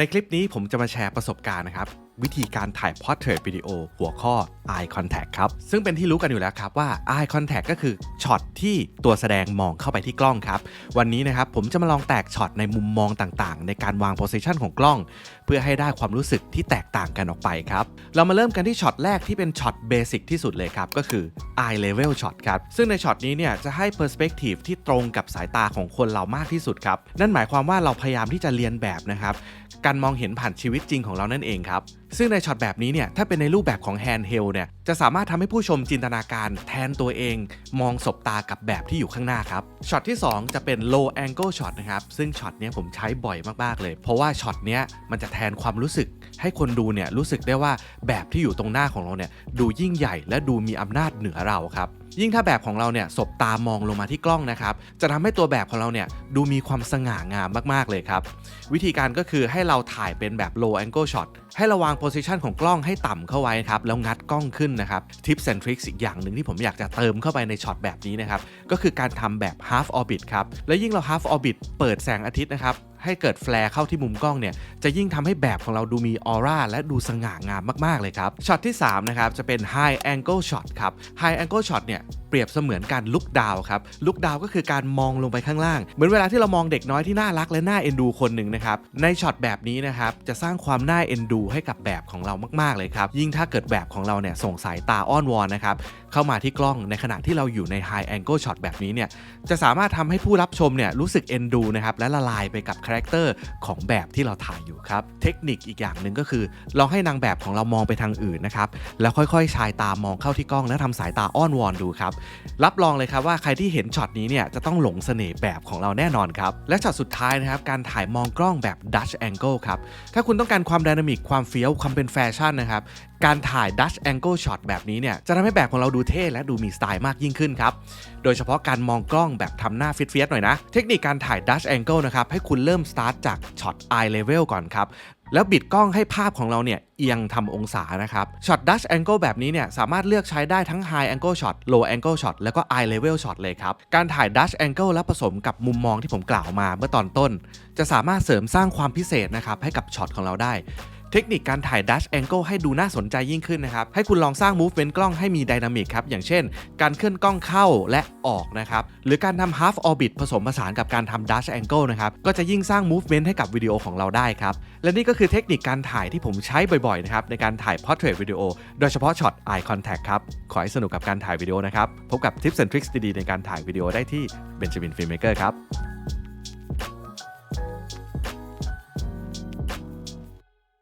ในคลิปนี้ผมจะมาแชร์ประสบการณ์นะครับ วิธีการถ่าย portrait วิดีโอหัวข้อ eye contact ครับ ซึ่งเป็นที่รู้กันอยู่แล้วครับว่า eye contact ก็คือช็อตที่ตัวแสดงมองเข้าไปที่กล้องครับ วันนี้นะครับผมจะมาลองแตกช็อตในมุมมองต่างๆ ในการวาง position ของกล้อง เพื่อให้ได้ความรู้สึกที่แตกต่างกันออกไปครับ เรามาเริ่มกันที่ช็อตแรกที่เป็นช็อตเบสิกที่สุดเลยครับ ก็คือ eye level shot ครับ ซึ่งในช็อตนี้เนี่ยจะให้ perspective ที่ตรงกับสายตาของคนเรามากที่สุดครับ นั่นหมายความว่าเราพยายามที่จะเรียนแบบนะครับ การมองเห็นผ่านชีวิตจริงของเรานั่นเองครับซึ่งในช็อตแบบนี้เนี่ยถ้าเป็นในรูปแบบของ handheld เนี่ยจะสามารถทำให้ผู้ชมจินตนาการแทนตัวเอง มองสบตากับแบบที่อยู่ข้างหน้าครับช็อตที่ 2 จะเป็น low angle shot นะครับซึ่งช็อตเนี้ยผมใช้บ่อยมากๆเลย เพราะว่าช็อตเนี้ยมันจะแทนความรู้สึก ให้คนดูเนี่ยรู้สึกได้ว่าแบบที่อยู่ตรงหน้าของเราเนี่ยดูยิ่งใหญ่และดูมีอำนาจเหนือเราครับยิ่งถ้าแบบของเราเนี่ยสบตามองลงมาที่กล้องนะครับ จะทำให้ตัวแบบของเราเนี่ยดูมีความสง่างามมากๆเลยครับ วิธีการก็คือให้เราถ่ายเป็นแบบ low angle shot ให้ระวาง position ของกล้องให้ต่ำเข้าไว้ครับแล้วงัดกล้องขึ้นนะครับ tips and tricks อีกอย่างหนึ่งที่ผมอยากจะเติมเข้าไปในช็อตแบบนี้นะครับก็คือการทำแบบ half orbit ครับและยิ่งเรา half orbit เปิดแสงอาทิตย์นะครับให้เกิดแฟลร์เข้าที่มุมกล้องเนี่ยจะยิ่งทำให้แบบของเราดูมีออร่าและดูสง่างามมาก ๆ เลยครับช็อตที่3นะครับจะเป็น high angle shot ครับ high angle shot เนี่ย เปรียบเสมือนการลุกดาวครับลุกดาวก็คือการมองลงไปข้างล่าง เหมือนเวลาที่เรามองเด็กน้อยที่น่ารักและน่าเอ็นดูคนหนึ่งนะครับในช็อตแบบนี้นะครับจะสร้างความน่าเอ็นดู ให้กับแบบของเรามากๆเลยครับยิ่งถ้าเกิดแบบของเราเนี่ยส่งสายตาอ้อนวอนนะครับเข้ามาที่กล้องในขณะที่เราอยู่ใน high angle shot แบบนี้เนี่ยจะสามารถทำให้ผู้รับชมเนี่ยรู้สึกเอ็นดูนะครับและละลายไปกับคาแรคเตอร์ของแบบที่เราถ่ายอยู่ครับเทคนิคอีกอย่างหนึ่งก็คือลองให้นางแบบของเรามองไปทางอื่นนะครับแล้วค่อยๆ ชายตามองเข้าที่กล้องแล้วทำสายตาอ้อนวอนดูครับรับรองเลยครับว่าใครที่เห็นช็อตนี้เนี่ยจะต้องหลงเสน่ห์แบบของเราแน่นอนครับ และช็อตสุดท้ายนะครับการถ่ายมองกล้องแบบ Dutch angle ครับ ถ้าคุณต้องการความไดนามิกความเฟี้ยวความเป็นแฟชั่นนะครับ การถ่าย Dutch angle shot แบบนี้เนี่ยจะทำให้แบบของเราดูเท่และดูมีสไตล์มากยิ่งขึ้นครับ โดยเฉพาะการมองกล้องแบบทำหน้าฟิตเฟียสหน่อยนะ เทคนิคการถ่าย Dutch angle นะครับให้คุณเริ่มสตาร์ทจากช็อต eye level ก่อนครับ แล้วบิดกล้องให้ภาพของเราเนี่ยเอียงทำองศานะครับช็อตดัชแองเกิลแบบนี้เนี่ยสามารถเลือกใช้ได้ทั้ง high angle shot low angle shot แล้วก็ eye level shot เลยครับ การถ่ายดัชแองเกิลและผสมกับมุมมองที่ผมกล่าวมาเมื่อตอนต้น จะสามารถเสริมสร้างความพิเศษนะครับให้กับช็อตของเราได้ เทคนิคการถ่าย Dutch Angle ให้ดูน่าสนใจยิ่งขึ้นนะครับ ให้คุณลองสร้าง movement กล้องให้มีไดนามิกครับ อย่างเช่น การเคลื่อนกล้องเข้าและออกนะครับ หรือการทำ half orbit ผสมผสานกับการทำ Dutch Angle นะครับ ก็จะยิ่งสร้าง movement ให้กับวิดีโอของเราได้ครับ และนี่ก็คือเทคนิคการถ่ายที่ผมใช้บ่อยๆนะครับในการถ่าย portrait วิดีโอโดยเฉพาะช็อต eye contact ครับ ขอให้สนุกกับการถ่ายวิดีโอนะครับ พบกับ tips and tricks ดีๆในการถ่ายวิดีโอได้ที่ Benjamin Filmmaker ครับ